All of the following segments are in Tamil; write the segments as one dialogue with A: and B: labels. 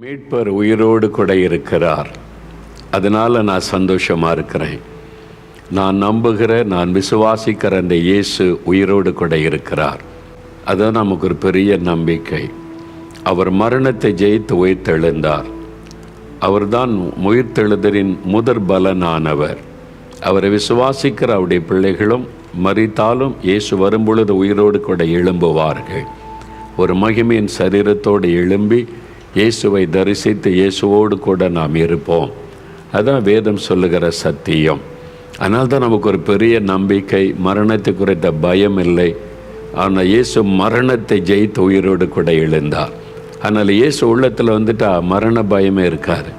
A: மீட்பர் உயிரோடு கூட இருக்கிறார். அதனால் நான் சந்தோஷமாக இருக்கிறேன். நான் நம்புகிற நான் விசுவாசிக்கிற அந்த இயேசு உயிரோடு கூட இருக்கிறார். அதுதான் நமக்கு ஒரு பெரிய நம்பிக்கை. அவர் மரணத்தை ஜெயித்து உயிர்த்தெழுந்தார். அவர்தான் உயிர்த்தெழுதலின் முதற் பலனானவர். அவரை விசுவாசிக்கிற அவருடைய பிள்ளைகளும் மறித்தாலும் இயேசு வரும்பொழுது உயிரோடு கூட எழும்புவார்கள். ஒரு மகிமையின் சரீரத்தோடு எழும்பி இயேசுவை தரிசித்து இயேசுவோடு கூட நாம் இருப்போம். அதுதான் வேதம் சொல்லுகிற சத்தியம். அதனால் தான் நமக்கு ஒரு பெரிய நம்பிக்கை மரணத்தை குறித்த பயம் இல்லை. ஆனால் இயேசு மரணத்தை ஜெயித்து உயிரோடு கூட எழுந்தார். அதனால் இயேசு உள்ளத்தில் வந்துட்டா மரண பயமே இருக்காது.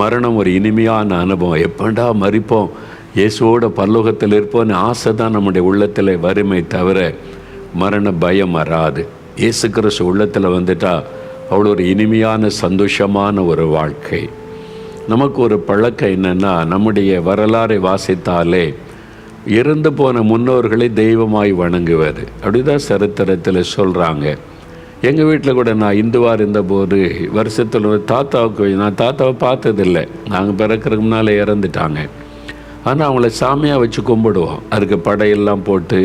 A: மரணம் ஒரு இனிமையான அனுபவம். எப்படா மறிப்போம் இயேசுவோட பல்லோகத்தில் இருப்போம்னு ஆசை தான் நம்முடைய உள்ளத்தில் வறுமை தவிர மரண பயம் வராது. இயேசு கிறிஸ்து உள்ளத்தில் வந்துட்டா அவ்வளோ ஒரு இனிமையான சந்தோஷமான ஒரு வாழ்க்கை. நமக்கு ஒரு பழக்கம் என்னென்னா நம்முடைய வரலாறை வாசித்தாலே இறந்து போன முன்னோர்களை தெய்வமாய் வணங்குவது. அப்படிதான் சரித்திரத்தில் சொல்கிறாங்க எங்கள் வீட்டில் கூட நான் இந்துவாக இருந்தபோது வருஷத்தில் ஒரு தாத்தாவுக்கு நான் தாத்தாவை பார்த்ததில்லை. நாங்கள் பிறக்கிறதுக்கு முன்னால் இறந்துட்டாங்க. ஆனால் அவங்கள சாமியாக வச்சு கும்பிடுவோம். அதுக்கு படையெல்லாம் போட்டு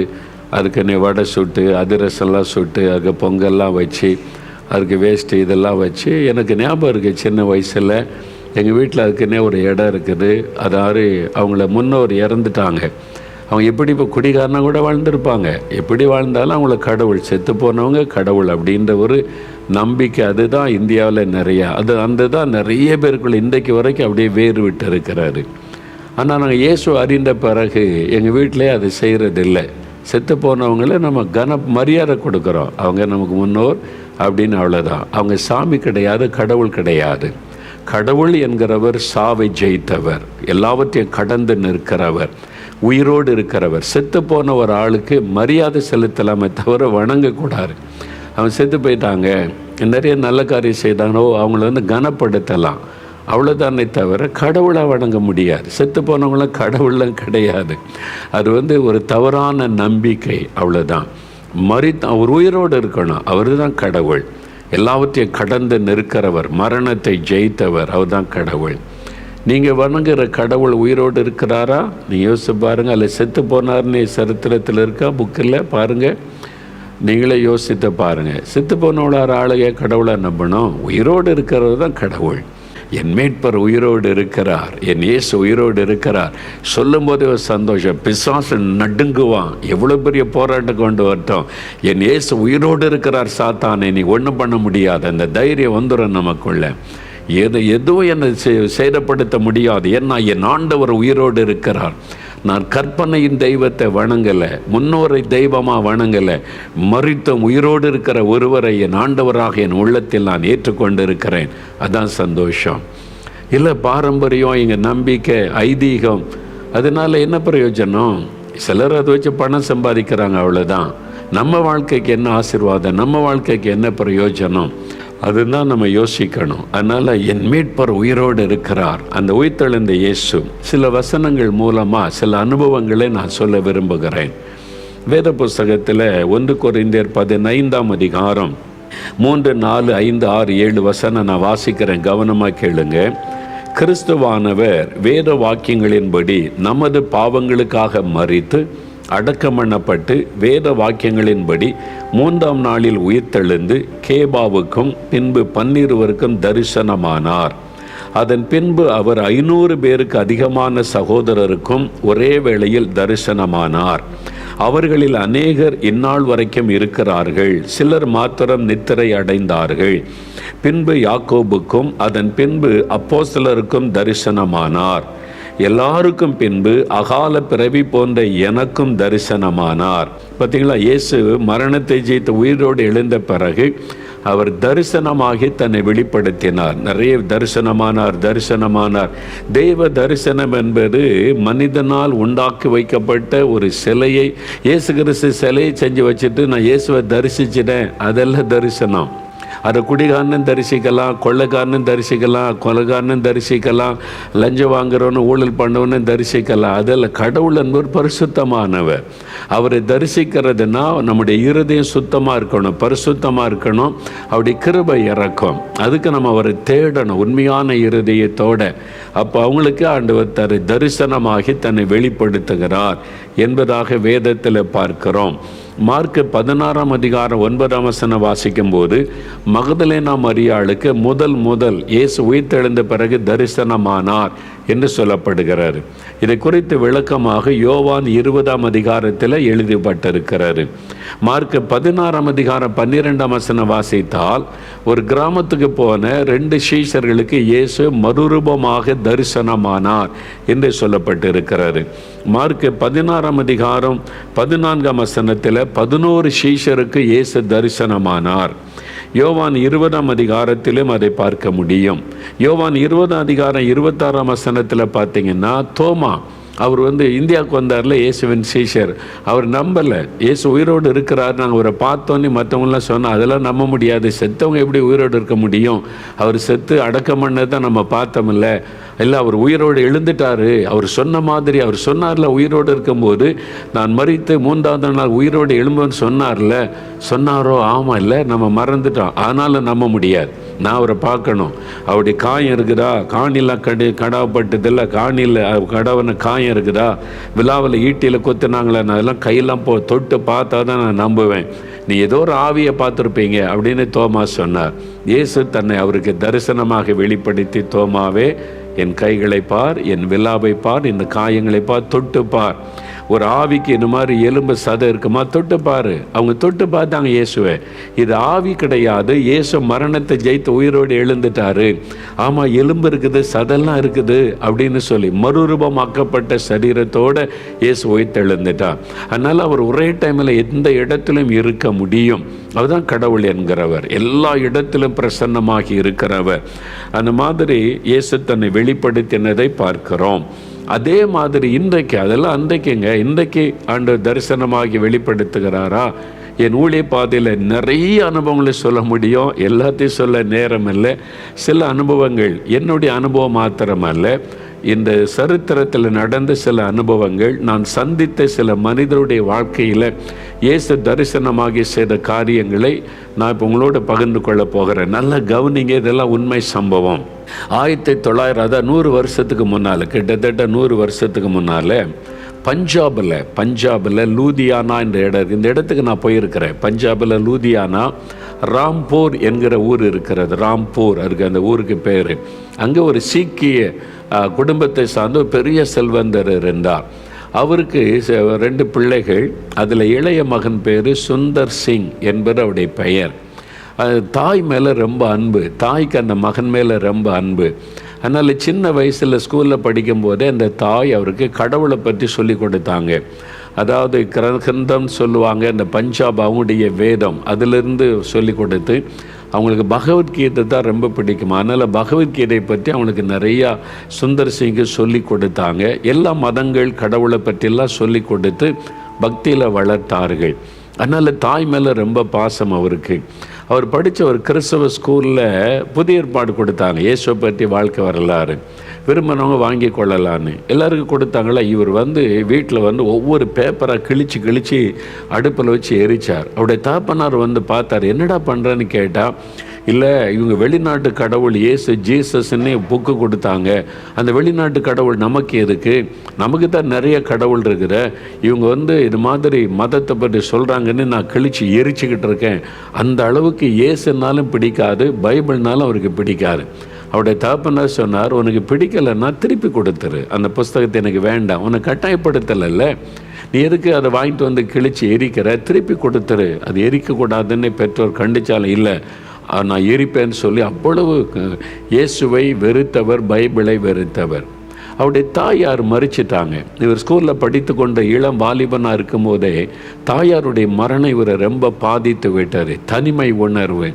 A: அதுக்கு நீ வடை சுட்டு அதிரசம்லாம் சுட்டு அதுக்கு பொங்கல்லாம் வச்சு அதுக்கு வேஸ்ட்டு இதெல்லாம் வச்சு எனக்கு ஞாபகம் இருக்குது சின்ன வயசில். எங்கள் வீட்டில் அதுக்குன்னே ஒரு இடம் இருக்குது. அதாவது அவங்கள முன்னோர் இறந்துட்டாங்க. அவங்க எப்படி இப்போ குடிகாரனா கூட வாழ்ந்திருப்பாங்க. எப்படி வாழ்ந்தாலும் அவங்கள கடவுள் செத்து போனவங்க கடவுள் அப்படின்ற ஒரு நம்பிக்கை அதுதான் இந்தியாவில் நிறையா. அது அந்த தான் நிறைய பேருக்குள்ள இன்றைக்கு வரைக்கும் அப்படியே வேறு விட்டு இருக்கிறாரு. ஆனால் நாங்கள் இயேசு அறிந்த பிறகு எங்கள் வீட்டிலே அதை செய்கிறதில்லை செத்து போனவங்கள நம்ம கன மரியாதை கொடுக்குறோம். அவங்க நமக்கு முன்னோர் அப்படின்னு அவ்வளோதான் அவங்க சாமி கிடையாது கடவுள் கிடையாது. கடவுள் என்கிறவர் சாவை ஜெயித்தவர். எல்லாவற்றையும் கடந்து நிற்கிறவர். உயிரோடு இருக்கிறவர். செத்து போன ஒரு ஆளுக்கு மரியாதை செலுத்தலாமே தவிர வணங்கக்கூடாது. அவன் செத்து போயிட்டாங்க. நிறைய நல்ல காரியம் செய்தாங்களோ அவங்கள வந்து கனப்படுத்தலாம். அவ்வளோதானே தவிர கடவுளை வணங்க முடியாது. செத்து போனவங்களாம் கடவுளும் கிடையாது. அது வந்து ஒரு தவறான நம்பிக்கை. அவ்வளோதான் மறி அவர் உயிரோடு இருக்கணும். அவர் தான் கடவுள். எல்லாவற்றையும் கடந்து நிற்கிறவர் மரணத்தை ஜெயித்தவர் அவர் தான் கடவுள். நீங்கள் வணங்குற கடவுள் உயிரோடு இருக்கிறாரா? நீ யோசிச்சு பாருங்கள் அதில் செத்து போனார்னு சரித்திரத்தில் இருக்கா? புக்கில் பாருங்கள் நீங்களே யோசித்து பாருங்கள் செத்து போனவளார் ஆளுக கடவுளை நம்பணும். உயிரோடு இருக்கிறவர் தான் கடவுள். என் மேட்பர் உயிரோடு இருக்கிறார் என் இயேசு உயிரோடு இருக்கிறார். சொல்லும்போதே ஒரு சந்தோஷம். பிசாசு நடுங்குவான். எவ்வளோ பெரிய போராட்டம் கொண்டு வரட்டும். என் இயேசு உயிரோடு இருக்கிறார் சாத்தானே நீ ஒன்றும் பண்ண முடியாது. அந்த தைரியம் வந்துடும் நமக்குள்ள. எது எதுவும் என்னை சேதப்படுத்த முடியாது. ஏன்னா என் ஆண்டவர் உயிரோடு இருக்கிறார். நான் கற்பனையின் தெய்வத்தை வணங்கலை முன்னோரை தெய்வமாக வணங்கலை மறித்தும் உயிரோடு இருக்கிற ஒருவரை என் ஆண்டவராக என் உள்ளத்தில் நான் ஏற்றுக்கொண்டு இருக்கிறேன் அதான் சந்தோஷம். இல்லை பாரம்பரியம் எங்கள் நம்பிக்கை ஐதீகம் அதனால் என்ன பிரயோஜனம்? சிலர் அதை வச்சு பணம் சம்பாதிக்கிறாங்க அவ்வளோதான் நம்ம வாழ்க்கைக்கு என்ன ஆசிர்வாதம்? நம்ம வாழ்க்கைக்கு என்ன பிரயோஜனம்? அதுதான் நம்ம யோசிக்கணும். அதனால் என் மீட்பர் உயிரோடு இருக்கிறார். அந்த உயிர்த்தெழுந்த இயேசு சில வசனங்கள் மூலமாக சில அனுபவங்களை நான் சொல்ல விரும்புகிறேன். வேத புஸ்தகத்தில் ஒன்று குறைந்தர் பதினைந்தாம் அதிகாரம் மூன்று நாலு ஐந்து ஆறு ஏழு வசனம் நான் வாசிக்கிறேன். கவனமாக கேளுங்க. கிறிஸ்துவானவர் வேத வாக்கியங்களின்படி நமது பாவங்களுக்காக மறித்து அடக்கம் பண்ணப்பட்டு வேத வாக்கியங்களின்படி மூன்றாம் நாளில் உயிர்த்தெழுந்து கேபாவுக்கும் பின்பு பன்னிருவருக்கும் தரிசனமானார். அதன் பின்பு அவர் ஐநூறு பேருக்கு அதிகமான சகோதரருக்கும் ஒரே வேளையில் தரிசனமானார். அவர்களில் அநேகர் இந்நாள் வரைக்கும் இருக்கிறார்கள். சிலர் மாத்திரம் நித்திரை அடைந்தார்கள். பின்பு யாக்கோபுக்கும் அதன் பின்பு அப்போஸ்தலருக்கும் தரிசனமானார். எல்லாருக்கும் பின்பு அகால பிறவி போன்ற எனக்கும் தரிசனமானார். பார்த்தீங்களா? இயேசு மரணத்தை ஜெயித்த உயிரோடு எழுந்த பிறகு அவர் தரிசனமாகி தன்னை வெளிப்படுத்தினார். நிறைய தரிசனமானார் தரிசனமானார். தெய்வ தரிசனம் என்பது மனிதனால் உண்டாக்கி வைக்கப்பட்ட ஒரு சிலையை இயேசு கிறிஸ்து சிலையை செஞ்சு வச்சுட்டு நான் இயேசுவை தரிசிச்சிட்டேன். அதெல்லாம் தரிசனம். அதை குடிகாரனும் தரிசிக்கலாம் கொள்ளைக்காரனும் தரிசிக்கலாம் கொலைகாரனும் தரிசிக்கலாம் லஞ்சம் வாங்குறவனும் ஊழல் பண்ணவனும் தரிசிக்கலாம். அதில் கடவுள் என்பவர் பரிசுத்தமானவர். அவரை தரிசிக்கிறதுனா நம்முடைய இருதயம் சுத்தமாக இருக்கணும் பரிசுத்தமாக இருக்கணும். அவருடைய கிருபை இறக்கும். அதுக்கு நம்ம அவரை தேடணும் உண்மையான இருதயத்தோட. அப்போ அவங்களுக்கு ஆண்டவர் தரு தரிசனமாகி தன்னை வெளிப்படுத்துகிறார். என்பதாக வேதத்தில் பார்க்கிறோம். மார்க் பதினாறாம் அதிகாரம் ஒன்பதாம் வசனம் வாசிக்கும் போது மகதலேனா மரியாளுக்கு முதல் முதல் இயேசு உயிர்த்தெழுந்த பிறகு தரிசனமானார். என்று சொல்லப்படுகிறார். இதை குறித்து விளக்கமாக யோவான் இருபதாம் அதிகாரத்தில் எழுதப்பட்டிருக்கிறாரு மார்க் பதினாறாம் அதிகாரம் பன்னிரெண்டாம் வசனம் வாசித்தால் ஒரு கிராமத்துக்கு போன ரெண்டு சீஷர்களுக்கு இயேசு மறுரூபமாக தரிசனமானார் என்று சொல்லப்பட்டிருக்கிறார் மார்க் பதினாறாம் அதிகாரம் பதினான்காம் வசனத்தில் பதினோரு சீஷருக்கு இயேசு தரிசனமானார். யோவான் இருபதாம் அதிகாரத்திலும் அதை பார்க்க முடியும். யோவான் இருபதாம் அதிகாரம் இருபத்தாறாம் வசனத்தில் பார்த்தீங்கன்னா தோமா அவர் வந்து இந்தியாவுக்கு வந்தார்ல இயேசுவின் சீஷர். அவர் நம்பலை. இயேசு உயிரோடு இருக்கிறார் நாங்கள் அவரை பார்த்தோன்னே மற்றவங்களாம் சொன்னோம் அதெல்லாம் நம்ப முடியாது. செத்தவங்க எப்படி உயிரோடு இருக்க முடியும்? அவர் செத்து அடக்கம் பண்ணதை தான் நம்ம பார்த்தோம்ல. இல்லை அவர் உயிரோடு எழுந்துட்டாரு. அவர் சொன்ன மாதிரி அவர் சொன்னார்ல உயிரோடு இருக்கும்போது. நான் மறித்து மூன்றாவது நாள் உயிரோடு எழும்புன்னு சொன்னார்ல. சொன்னாரோ? ஆமாம் இல்லை. நம்ம மறந்துட்டோம். ஆனாலும் நம்ப முடியாது. நான் அவரை பார்க்கணும். அவருடைய காயம் இருக்குதா? காணிலாம் கடு கடாவப்பட்டதில்ல காணியில் கடவுன காயம் இருக்குதா? விழாவில் ஈட்டியில் கொத்துனாங்களே நான் அதெல்லாம் கையெல்லாம் போ தொட்டு பார்த்தா தான் நான் நம்புவேன். நீ ஏதோ ஒரு ஆவியை பார்த்துருப்பீங்க அப்படின்னு தோமா சொன்னார். இயேசு தன்னை அவருக்கு தரிசனமாக வெளிப்படுத்தி தோமாவே என் கைகளை பார் என் விழாவை பார் இந்த காயங்களை பார் தொட்டு பார். ஒரு ஆவிக்கு இந்த மாதிரி எலும்பு சதை இருக்குமா? தொட்டு பாரு. அவங்க தொட்டு பார்த்தாங்க இயேசுவை. இது ஆவி கிடையாது. இயேசு மரணத்தை ஜெயித்து உயிரோடு எழுந்துட்டாரு. ஆமாம் எலும்பு இருக்குது சதெல்லாம் இருக்குது அப்படின்னு சொல்லி மறுரூபமாக்கப்பட்ட சரீரத்தோட இயேசு உயிர்த்தெழுந்துட்டார் அதனால் அவர் ஒரே டைமில் எந்த இடத்திலும் இருக்க முடியும். அதுதான் கடவுள் என்கிறவர். எல்லா இடத்திலும் பிரசன்னமாகி இருக்கிறவர். அந்த மாதிரி இயேசு தன்னை வெளிப்படுத்தினதை பார்க்கிறோம். அதே மாதிரி இன்றைக்கு அதெல்லாம் அன்றைக்குங்க இன்றைக்கு ஆண்டு தரிசனமாகி வெளிப்படுத்துகிறாரா? என் ஊழிய பாதையில் நிறைய அனுபவங்களை சொல்ல முடியும். எல்லாத்தையும் சொல்ல நேரம் இல்லை. சில அனுபவங்கள் என்னுடைய அனுபவம் மாத்திரமல்ல. இந்த சரித்திரத்தில் நடந்த சில அனுபவங்கள் நான் சந்தித்த சில மனிதருடைய வாழ்க்கையில் இயேசு தரிசனமாகி செய்த காரியங்களை நான் இப்போ உங்களோட பகிர்ந்து கொள்ள போகிறேன். நல்லா கவனிங்க இதெல்லாம் உண்மை சம்பவம். ஆயிரத்தி தொள்ளாயிரம் அதான் நூறு வருஷத்துக்கு முன்னால் கிட்டத்தட்ட நூறு வருஷத்துக்கு முன்னால் பஞ்சாபில் பஞ்சாபில் லூதியானா என்ற இடம் இந்த இடத்துக்கு நான் போயிருக்கிறேன். பஞ்சாபில் லூதியானா ராம்பூர் என்கிற ஊர் இருக்கிறது. ராம்பூர் அதுக்கு அந்த ஊருக்கு பேர். அங்கே ஒரு சீக்கிய குடும்பத்தை சார்ந்த ஒரு பெரிய செல்வந்தர் இருந்தார். அவருக்கு ச- ரெண்டு பிள்ளைகள். அதில் இளைய மகன் பேர் சுந்தர் சிங் என்பது அவருடைய பெயர். தாய் மேலே ரொம்ப அன்பு. தாய்க்கு அந்த மகன் மேலே ரொம்ப அன்பு. அதனால் சின்ன வயசில் ஸ்கூலில் படிக்கும்போதே அந்த தாய் அவருக்கு கடவுளை பற்றி சொல்லி கொடுத்தாங்க. அதாவது கிரகந்தம் சொல்லுவாங்க இந்த பஞ்சாப் அவங்களுடைய வேதம் அதிலிருந்து சொல்லி கொடுத்து அவங்களுக்கு பகவத்கீதை தான் ரொம்ப பிடிக்கும். அதனால் பகவத்கீதை பற்றி அவங்களுக்கு நிறையா சுந்தர் சிங்கு சொல்லி கொடுத்தாங்க. எல்லா மதங்கள் கடவுளை பற்றிலாம் சொல்லி கொடுத்து பக்தியில் வளர்த்தார்கள். அதனால் தாய் மேலே ரொம்ப பாசம் அவருக்கு. அவர் படித்த ஒரு கிறிஸ்தவ ஸ்கூலில் புதிய ஏற்பாடு கொடுத்தாங்க. இயேசுவை பற்றி வாழ்க்கை வரலாறு. விரும்பினவங்க வாங்கி கொள்ளலான்னு எல்லாருக்கும் கொடுத்தாங்களா? இவர் வந்து வீட்டில் வந்து ஒவ்வொரு பேப்பராக கிழிச்சு கிழிச்சு அடுப்பில் வச்சு எரிச்சார். அவருடைய தாப்பனார் வந்து பார்த்தார் என்னடா பண்ணுறேன்னு கேட்டால் இல்லை இவங்க வெளிநாட்டு கடவுள் ஏசு ஜீசஸ்ன்னு புக்கு கொடுத்தாங்க. அந்த வெளிநாட்டு கடவுள் நமக்கு எதுக்கு? நமக்கு தான் நிறைய கடவுள் இருக்கிற. இவங்க வந்து இது மாதிரி மதத்தை பற்றி சொல்கிறாங்கன்னு நான் கிழிச்சு எரிச்சுக்கிட்டு இருக்கேன். அந்த அளவுக்கு ஏசுனாலும் பிடிக்காது பைபிள்னாலும் அவருக்கு பிடிக்காது. அவருடைய தகப்பனார் சொன்னார் உனக்கு பிடிக்கலைன்னா திருப்பி கொடுத்துரு. அந்த புஸ்தகத்தை எனக்கு வேண்டாம். உன்னை கட்டாயப்படுத்தலைல்ல. நீ எதுக்கு அதை வாங்கிட்டு வந்து கிழிச்சு எரிக்கிற? திருப்பி கொடுத்துரு. அது எரிக்கக்கூடாதுன்னு பெற்றோர் கண்டிச்சாலும் இல்லை. நான் எரிப்பேன்னு சொல்லி அவ்வளவு இயேசுவை வெறுத்தவர் பைபிளை வெறுத்தவர். அவருடைய தாயார் மறிச்சிட்டாங்க. இவர் ஸ்கூலில் படித்து கொண்ட இளம் வாலிபனாக இருக்கும்போதே தாயாருடைய மரணம் இவரை ரொம்ப பாதித்து விட்டார் தனிமை உணர்வு.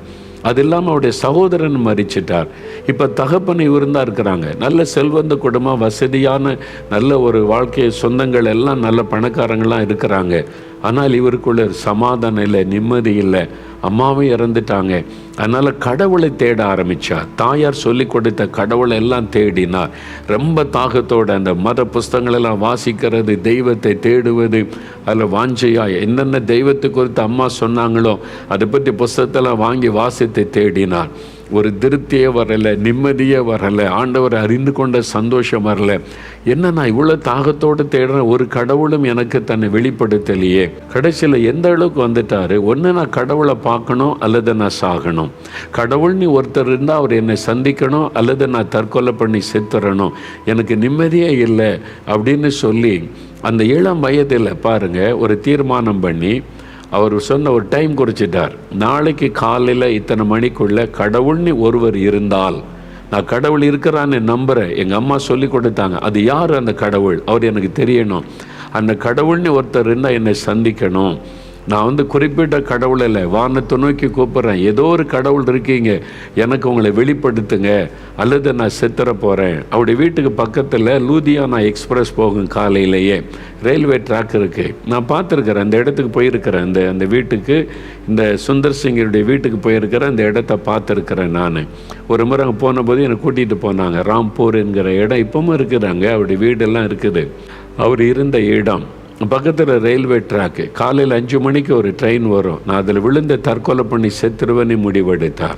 A: அது இல்லாமல் அவருடைய சகோதரன் மறிச்சிட்டார். இப்போ தகப்பன் இவர் தான் இருக்கிறாங்க. நல்ல செல்வந்த குடும்பம் வசதியான நல்ல ஒரு வாழ்க்கையை சொந்தங்கள் எல்லாம் நல்ல பணக்காரங்களாம் இருக்கிறாங்க. ஆனால் இவருக்குள்ள சமாதானம் இல்லை நிம்மதி இல்லை. அம்மாவும் இறந்துட்டாங்க. அதனால் கடவுளை தேட ஆரம்பித்தா தாயார் சொல்லி கொடுத்த கடவுளை எல்லாம் தேடினார் ரொம்ப தாகத்தோடு அந்த மத புஸ்தங்களெல்லாம் வாசிக்கிறது தெய்வத்தை தேடுவது அதில் வாஞ்சையா என்னென்ன தெய்வத்தை குறித்து அம்மா சொன்னாங்களோ அதை பற்றி புஸ்தகத்தெல்லாம் வாங்கி வாசித்து தேடினார். ஒரு திருப்தியே வரலை நிம்மதியே வரலை ஆண்டவர் அறிந்து கொண்ட சந்தோஷம் வரல. என்ன நான் இவ்வளோ தாகத்தோடு தேடுறேன்? ஒரு கடவுளும் எனக்கு தன்னை வெளிப்படுத்தலையே. கடைசியில் எந்த அளவுக்கு வந்துட்டாரு? ஒன்று நான் கடவுளை பார்க்கணும் அல்லது நான் சாகணும்? கடவுள்னு ஒருத்தர் இருந்தால் அவர் என்னை சந்திக்கணும் அல்லது நான் தற்கொலை பண்ணி செத்துறணும்? எனக்கு நிம்மதியே இல்லை அப்படின்னு சொல்லி அந்த இளம் வயதில் பாருங்கள் ஒரு தீர்மானம் பண்ணி அவர் சொன்ன ஒரு டைம் குறிச்சிட்டார். நாளைக்கு காலையில் இத்தனை மணிக்குள்ள கடவுள்னு ஒருவர் இருந்தால் நான் கடவுள் இருக்கிறான்னு நம்புகிறேன் எங்கள் அம்மா சொல்லி கொடுத்தாங்க அது யார் அந்த கடவுள்? அவர் எனக்கு தெரியணும். அந்த கடவுள்னு ஒருத்தர் இருந்தால் என்னை சந்திக்கணும். நான் வந்து குறிப்பிட்ட கடவுள் இல்லை. வானத்தை நோக்கி கூப்பிட்றேன். ஏதோ ஒரு கடவுள் இருக்கீங்க. எனக்கு உங்களை வெளிப்படுத்துங்க. அல்லது நான் செத்துற போகிறேன் அவருடைய வீட்டுக்கு பக்கத்தில் லூதியானா எக்ஸ்பிரஸ் போகும் காலையிலேயே ரயில்வே ட்ராக் இருக்குது நான் பார்த்துருக்குறேன். அந்த இடத்துக்கு போயிருக்கிறேன். அந்த அந்த வீட்டுக்கு இந்த சுந்தர் சிங்கருடைய வீட்டுக்கு போயிருக்கிறேன் அந்த இடத்த பார்த்துருக்குறேன் நான். ஒரு முறை அங்கே போனபோது என்னை கூட்டிகிட்டு போனாங்க. ராம்பூர் என்கிற இடம் இப்பவும் இருக்கிறாங்க அவருடைய வீடெல்லாம் இருக்குது. அவர் இருந்த இடம். பக்கத்தில் ரயில்வே ட்ராக்கு காலையில் அஞ்சு மணிக்கு ஒரு ட்ரெயின் வரும். நான் அதில் விழுந்து தற்கொலை பண்ணி செத்துருவனே முடிவெடுத்தார்.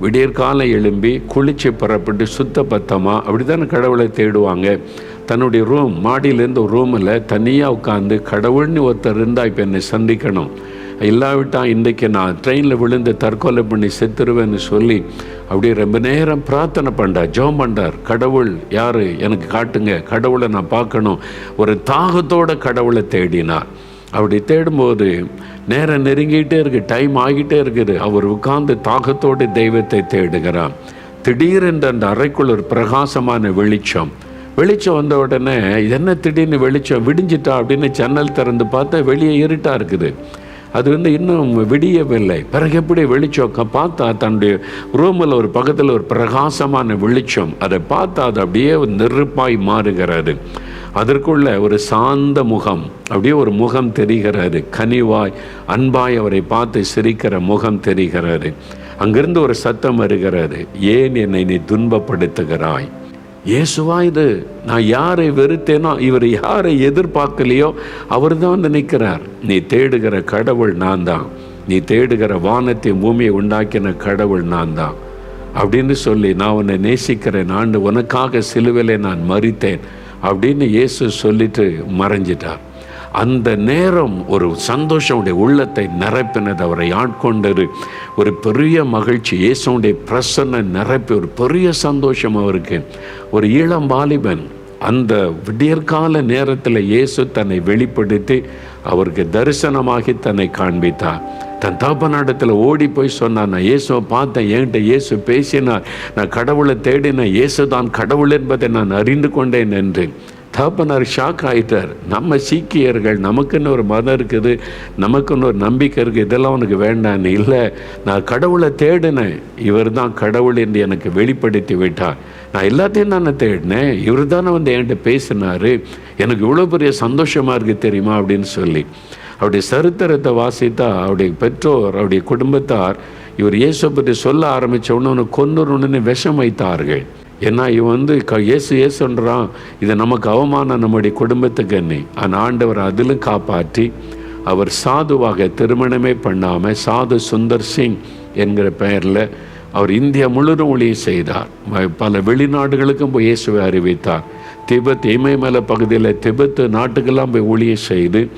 A: விடியற் காலை எழும்பி குளிச்சு புறப்பட்டு சுத்த பத்தமாக அப்படி தானே கடவுளை தேடுவாங்க. தன்னுடைய ரூம் மாடியிலேருந்து ஒரு ரூமில் தனியாக உட்காந்து கடவுள்னு ஒருத்தர் இருந்தால் இப்போ என்னை சந்திக்கணும். இல்லாவிட்டால் இன்றைக்கி நான் ட்ரெயினில் விழுந்து தற்கொலை பண்ணி செத்துருவேன்னு சொல்லி அப்படியே ரொம்ப நேரம் பிரார்த்தனை பண்ணார் ஜோம் பண்ணார் கடவுள் யார்? எனக்கு காட்டுங்க. கடவுளை நான் பார்க்கணும். ஒரு தாகத்தோட கடவுளை தேடினார். அப்படி தேடும்போது நேரம் நெருங்கிட்டே இருக்கு. டைம் ஆகிட்டே இருக்குது. அவர் உட்கார்ந்து தாகத்தோடு தெய்வத்தை தேடுகிறார். திடீரென்று அந்த அறைக்குள் ஒரு பிரகாசமான வெளிச்சம். வெளிச்சம் வந்த உடனே என்ன திடீர்னு வெளிச்சம்? விடிஞ்சிட்டா? அப்படின்னு ஜன்னல் திறந்து பார்த்தா வெளியே இருட்டாக இருக்குது. அது வந்து இன்னும் விடியவில்லை. பிறகு எப்படி வெளிச்சம் பார்த்தா தன்னுடைய ரூமில் ஒரு பக்கத்தில் ஒரு பிரகாசமான வெளிச்சம். அதை பார்த்தா அது அப்படியே நெருப்பாய் மாறுகிறது. அதற்குள்ள ஒரு சாந்த முகம். அப்படியே ஒரு முகம் தெரிகிறது. கனிவாய் அன்பாய் அவரை பார்த்து சிரிக்கிற முகம் தெரிகிறது. அங்கிருந்து ஒரு சத்தம் வருகிறது. ஏன் என்னை நீ துன்பப்படுத்துகிறாய்? இயேசுவா இது நான் யாரை வெறுத்தேனோ இவர் யாரை எதிர்பார்க்கலையோ அவர் தான் நினைக்கிறார். நீ தேடுகிற கடவுள் நான் தான் நீ தேடுகிற வானத்தை பூமியை உண்டாக்கின கடவுள் நான் தான் அப்படின்னு சொல்லி நான் உன்னை நேசிக்கிறேன் ஆண்டு உனக்காக சிலுவிலை நான் மறித்தேன் அப்படின்னு இயேசு சொல்லிட்டு மறைஞ்சிட்டார். அந்த நேரம் ஒரு சந்தோஷம் உடைய உள்ளத்தை நிரப்பினது அவரை ஆட்கொண்டது. ஒரு பெரிய மகிழ்ச்சி இயேசுடைய பிரசன்ன நிரப்பி ஒரு பெரிய சந்தோஷம் அவருக்கு. ஒரு இளம் வாலிபன் அந்த விடியற்கால நேரத்தில் இயேசு தன்னை வெளிப்படுத்தி அவருக்கு தரிசனமாகி தன்னை காண்பித்தார். தன் தகப்பனிடத்தில் ஓடி போய் சொன்னார் நான் இயேசுவை பார்த்தேன் என்கிட்ட இயேசு பேசினார். நான் கடவுளை தேடினேன் இயேசு தான் கடவுள் என்பதை நான் அறிந்து கொண்டேன் என்று தகப்பனார் ஷாக் ஆகிட்டார் நம்ம சீக்கியர்கள் நமக்குன்னு ஒரு மதம் இருக்குது நமக்குன்னு ஒரு நம்பிக்கை இருக்குது இதெல்லாம் உனக்கு வேண்டான்னு இல்லை. நான் கடவுளை தேடினேன். இவர் தான் கடவுள் என்று எனக்கு வெளிப்படுத்தி விட்டார். நான் எல்லாத்தையும் தானே தேடினேன். இவர் தானே வந்து என்கிட்ட பேசினார். எனக்கு இவ்வளோ பெரிய சந்தோஷமாக இருக்குது தெரியுமா அப்படின்னு சொல்லி. அவருடைய சரித்திரத்தை வாசித்தா அவருடைய பெற்றோர் அவருடைய குடும்பத்தார் இவர் இயேசு பற்றி சொல்ல ஆரம்பித்த உடனே கொன்னுருன்னு விஷம் வைத்தார்கள். ஏன்னா இவன் வந்து க இயேசு இயேசுன்றான் இது நமக்கு அவமானம் நம்முடைய குடும்பத்துக்கு என்ன. ஆனால் ஆண்டவர் அதிலும் காப்பாற்றி அவர் சாதுவாக திருமணமே பண்ணாமல் சாது சுந்தர் சிங் என்கிற பெயரில் அவர் இந்தியா முழுவதும் ஒளியை செய்தார். பல வெளிநாடுகளுக்கும் போய் இயேசுவை அறிவித்தார். திபெத் இமயமலை பகுதியில் திபெத் நாட்டுக்கெல்லாம் போய் ஒளியை செய்து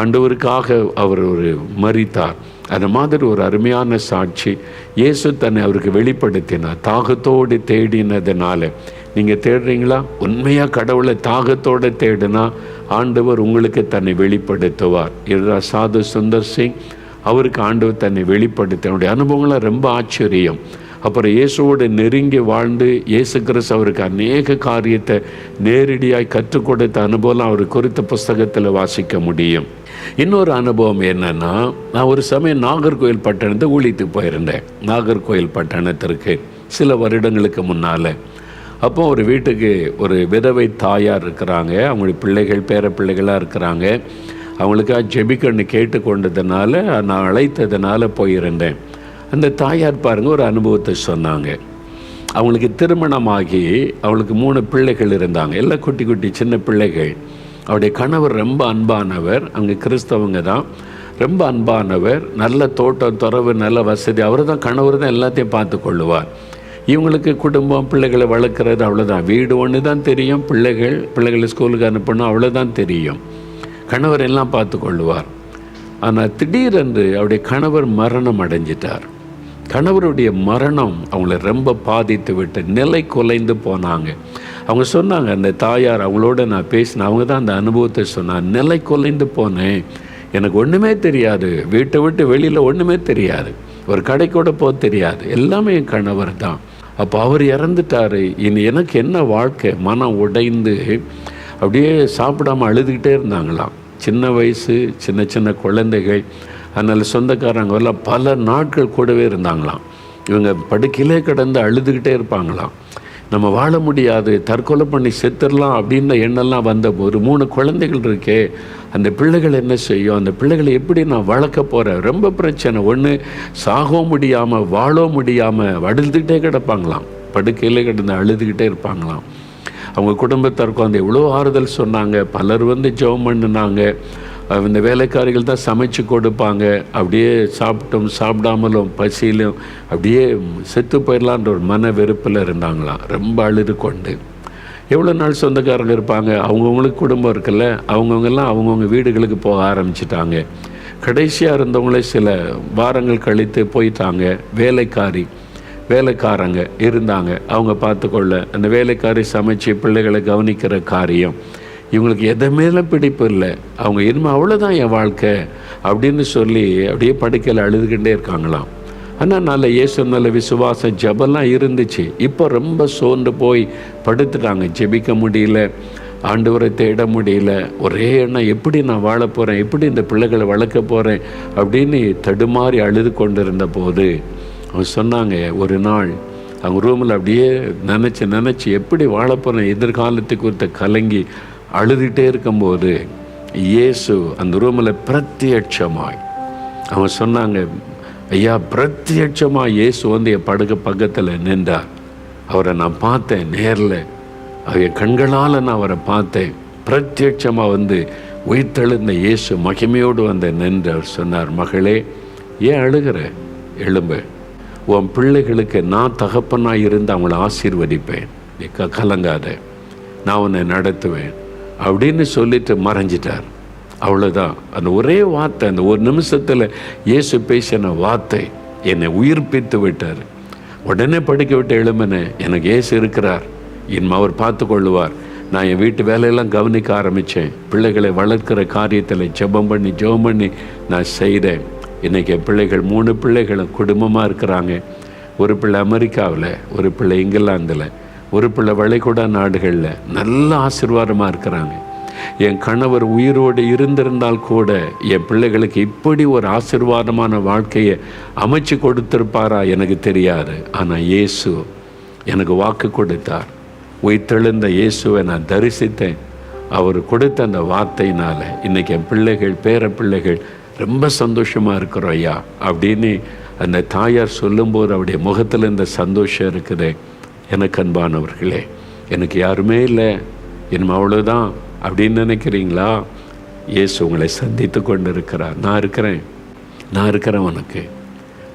A: ஆண்டவருக்காக அவர் ஒரு மறித்தார் அந்த மாதிரி ஒரு அருமையான சாட்சி. இயேசு தன்னை அவருக்கு வெளிப்படுத்தினார். தாகத்தோடு தேடினதுனால. நீங்கள் தேடுறீங்களா? உண்மையாக கடவுளை தாகத்தோடு தேடினா ஆண்டவர் உங்களுக்கு தன்னை வெளிப்படுத்துவார். இதுதான் சாது சுந்தர் சிங் அவருக்கு ஆண்டவர் தன்னை வெளிப்படுத்த. அவருடைய ரொம்ப ஆச்சரியம். அப்புறம் இயேசுவோடு நெருங்கி வாழ்ந்து இயேசு கிறிஸ்து அவருக்கு அநேக காரியத்தை நேரடியாக கற்றுக் கொடுத்த அனுபவம் அவர் குறித்த புஸ்தகத்தில் வாசிக்க முடியும். இன்னொரு அனுபவம் என்னன்னா நான் ஒரு சமயம் நாகர்கோயில் பட்டணத்தை ஊழித்து போயிருந்தேன். நாகர்கோயில் பட்டணத்திற்கு சில வருடங்களுக்கு முன்னால். அப்போ ஒரு வீட்டுக்கு ஒரு விதவை தாயார் இருக்கிறாங்க. அவங்களுடைய பிள்ளைகள் பேர பிள்ளைகளாக இருக்கிறாங்க. அவங்களுக்காக ஜெபிக்கன்னு கேட்டுக்கொண்டதுனால நான் அழைத்ததுனால போயிருந்தேன். அந்த தாயார் பாருங்க ஒரு அனுபவத்தை சொன்னாங்க. அவங்களுக்கு திருமணமாகி அவளுக்கு மூணு பிள்ளைகள் இருந்தாங்க. எல்லாம் குட்டி குட்டி சின்ன பிள்ளைகள். அவருடைய கணவர் ரொம்ப அன்பானவர். அங்கே கிறிஸ்தவங்க தான். ரொம்ப அன்பானவர். நல்ல தோட்டம் துறவு நல்ல வசதி. அவர் தான் கணவர் தான் எல்லாத்தையும் பார்த்து கொள்ளுவார். இவங்களுக்கு குடும்பம் பிள்ளைகளை வளர்க்குறது அவ்வளோதான் வீடு ஒன்று தான் தெரியும். பிள்ளைகள் பிள்ளைகளை ஸ்கூலுக்கு அனுப்பணும் அவ்வளோதான் தெரியும். கணவர் எல்லாம் பார்த்து கொள்ளுவார். ஆனால் திடீரென்று அவருடைய கணவர் மரணம் அடைஞ்சிட்டார். கணவருடைய மரணம் அவங்கள ரொம்ப பாதித்து விட்டு நிலை குலைந்து போனாங்க. அவங்க சொன்னாங்க அந்த தாயார் அவங்களோட நான் பேசினேன். அவங்க தான் அந்த அனுபவத்தை சொன்னான் நிலை குலைந்து போனேன். எனக்கு ஒன்றுமே தெரியாது. வீட்டை விட்டு வெளியில் ஒன்றுமே தெரியாது. ஒரு கடை கூட போக தெரியாது. எல்லாமே என் கணவர் தான். அப்போ அவர் இறந்துட்டார். இனி எனக்கு என்ன வாழ்க்கை? மனம் உடைந்து அப்படியே சாப்பிடாம அழுதுகிட்டே இருந்தாங்களாம். சின்ன வயசு சின்ன சின்ன குழந்தைகள். அதனால் சொந்தக்காரங்க எல்லாம் பல நாட்கள் கூடவே இருந்தாங்களாம். இவங்க படுக்கையிலே கிடந்து அழுதுகிட்டே இருப்பாங்களாம். நம்ம வாழ முடியாது தற்கொலை பண்ணி செத்துடலாம் அப்படின்ற எண்ணெல்லாம் வந்த ஒரு மூணு குழந்தைகள் இருக்கே அந்த பிள்ளைகள் என்ன செய்யும் அந்த பிள்ளைகளை எப்படி நான் வளர்க்க போகிறேன் ரொம்ப பிரச்சனை. ஒன்று சாகவும் முடியாமல் வாழவும் முடியாமல் அழுதுகிட்டே கிடப்பாங்களாம். படுக்கையில் கிடந்து அழுதுகிட்டே இருப்பாங்களாம். அவங்க குடும்பத்தாருக்கும் அந்த எவ்வளோ ஆறுதல் சொன்னாங்க. பலர் வந்து ஜெபம் பண்ணினாங்க. இந்த வேலைக்காரிகள் தான் சமைச்சு கொடுப்பாங்க. அப்படியே சாப்பிட்டும் சாப்பிடாமலும் பசியிலும் அப்படியே செத்து போயிடலான்ற ஒரு மன வெறுப்பில் இருந்தாங்களாம். ரொம்ப அழுது கொண்டு. எவ்வளோ நாள் சொந்தக்காரங்க இருப்பாங்க? அவங்கவுங்களுக்கு குடும்பம் இருக்குல்ல? அவங்கவுங்கெல்லாம் அவங்கவுங்க வீடுகளுக்கு போக ஆரம்பிச்சிட்டாங்க. கடைசியாக இருந்தவங்களே சில வாரங்கள் கழித்து போயிட்டாங்க. வேலைக்காரி வேலைக்காரங்க இருந்தாங்க. அவங்க பார்த்துக்கொள்ள அந்த வேலைக்காரி சமைச்சு பிள்ளைகளை கவனிக்கிற காரியம். இவங்களுக்கு எதை மேலே பிடிப்பு இல்லை. அவங்க இனிமே அவ்வளோதான் என் வாழ்க்கை அப்படின்னு சொல்லி அப்படியே படுக்கையில் அழுதுகிட்டே இருக்காங்களாம். ஆனால் நல்ல இயேசு நல்ல விசுவாசம் ஜபெல்லாம் இருந்துச்சு. இப்போ ரொம்ப சோர்ந்து போய் படுத்துட்டாங்க. ஜெபிக்க முடியல ஆண்டவரை தேட முடியல. ஒரே எண்ணம் எப்படி நான் வாழ போகிறேன் எப்படி இந்த பிள்ளைகளை வளர்க்க போகிறேன் அப்படின்னு தடுமாறி அழுது கொண்டிருந்த போது அவங்க சொன்னாங்க ஒரு நாள் அவங்க ரூமில் அப்படியே நினச்சி நினச்சி எப்படி வாழ போகிறேன் எதிர்காலத்தை கலங்கி அழுதுகிட்டே இருக்கும்போது இயேசு அந்த ரூமில் பிரத்யட்சமாய். அவன் சொன்னாங்க ஐயா பிரத்யட்சமாக இயேசு வந்து என் படுக்க பக்கத்தில் நின்றார். அவரை நான் பார்த்தேன் நேரில். என் கண்களால் நான் அவரை பார்த்தேன். பிரத்யட்சமாக வந்து உயிர்த்தெழுந்த இயேசு மகிமையோடு வந்து நின்று அவர் சொன்னார் மகளே ஏன் அழுகிற? எழும்பு. உன் பிள்ளைகளுக்கு நான் தகப்பனாக இருந்து அவங்கள ஆசீர்வதிப்பேன். நீ க கலங்காத. நான் உன்னை நடத்துவேன். அப்படின்னு சொல்லிட்டு மறைஞ்சிட்டார். அவ்வளோதான் அந்த ஒரே வார்த்தை அந்த ஒரு நிமிஷத்தில் இயேசு பேசின வார்த்தை என்னை உயிர்ப்பித்து விட்டார். உடனே படிக்க விட்டு எழுமனே எனக்கு இயேசு இருக்கிறார். இனிமே அவர் பார்த்து கொள்ளுவார். நான் என் வீட்டு வேலையெல்லாம் கவனிக்க ஆரம்பித்தேன் பிள்ளைகளை வளர்க்குற காரியத்தில் ஜெபம் பண்ணி ஜெபம் பண்ணி நான் செய்தேன். இன்றைக்கி என் பிள்ளைகள் மூணு பிள்ளைகளும் குடும்பமாக இருக்கிறாங்க. ஒரு பிள்ளை அமெரிக்காவில் ஒரு பிள்ளை இங்கிலாந்தில். ஒரு பிள்ளை வளைகுடா நாடுகளில் நல்ல ஆசிர்வாதமாக இருக்கிறாங்க. என் கணவர் உயிரோடு இருந்திருந்தால் கூட என் பிள்ளைகளுக்கு இப்படி ஒரு ஆசிர்வாதமான வாழ்க்கையை அமைச்சு கொடுத்திருப்பாரா எனக்கு தெரியாது. ஆனால் இயேசு எனக்கு வாக்கு கொடுத்தார். உயிர்த்தெழுந்த இயேசுவை நான் தரிசித்தேன். அவர் கொடுத்த அந்த வார்த்தையினால் இன்றைக்கி என் பிள்ளைகள் பேர பிள்ளைகள் ரொம்ப சந்தோஷமாக இருக்கிறோம் ஐயா. அப்படின்னு அந்த தாயார் சொல்லும்போது அவருடைய முகத்தில் இந்த சந்தோஷம் இருக்குது. எனக்கு அன்பானவர்களே எனக்கு யாருமே இல்லை. இனிமே அவ்வளோதான் அப்படின்னு நினைக்கிறீங்களா? இயேசு உங்களை சந்தித்து கொண்டு இருக்கிறார் நான் இருக்கிறேன். நான் இருக்கிறேன் உனக்கு.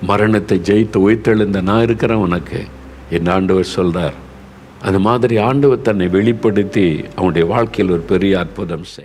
A: மரணத்தை ஜெயித்து உயிர்த்தெழுந்த நான் இருக்கிறேன் உனக்கு என் ஆண்டவர் சொல்கிறார் அது மாதிரி ஆண்டவர் தன்னை வெளிப்படுத்தி அவனுடைய வாழ்க்கையில் ஒரு பெரிய அற்புதம் செய்